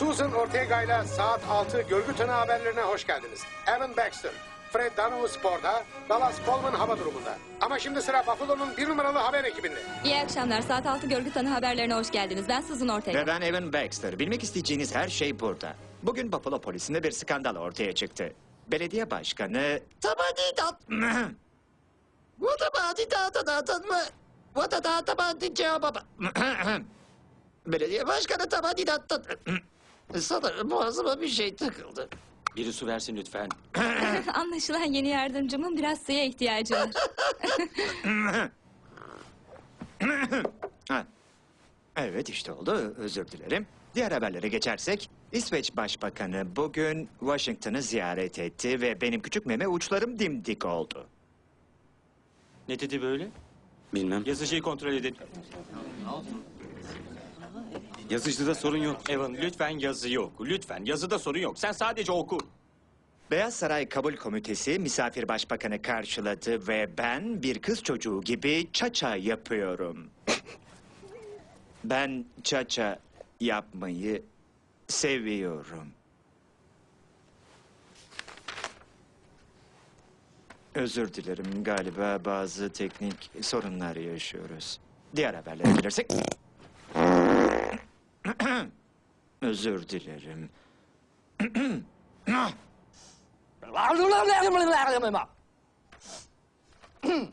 Susan Ortega ile saat 6 görgü tanığı haberlerine hoş geldiniz. Evan Baxter, Fred Dano Spor'da, Dallas Coleman hava durumunda. Ama şimdi sıra Buffalo'nun bir numaralı haber ekibinde. İyi akşamlar. Saat 6 görgü tanı haberlerine hoş geldiniz. Ben Susan Ortega. Ve ben Evan Baxter. Bilmek isteyeceğiniz her şey burada. Bugün Buffalo polisinde bir skandal ortaya çıktı. Belediye başkanı... Tabadidat. Tabadidat mı? Tabadidat Belediye başkanı tabadidat. Sanırım boğazıma bir şey takıldı. Biri su versin lütfen. Anlaşılan yeni yardımcımın biraz suya ihtiyacı var. Ha. Evet işte oldu. Özür dilerim. Diğer haberlere geçersek... İsveç Başbakanı bugün Washington'ı ziyaret etti ve benim küçük meme uçlarım dimdik oldu. Ne dedi böyle? Bilmem. Yazıcıyı kontrol edin. Yazıcıda sorun yok. Evan lütfen yazı yok. Lütfen yazıda sorun yok. Sen sadece oku. Beyaz Saray Kabul Komitesi misafir başbakanı karşıladı ve ben bir kız çocuğu gibi çaça yapıyorum. ben çaça yapmayı seviyorum. Özür dilerim galiba bazı teknik sorunlar yaşıyoruz. Diğer haberlere gelirsek... 那就是这些人嗯嗯啊啊流浪来了没来了没嘛嗯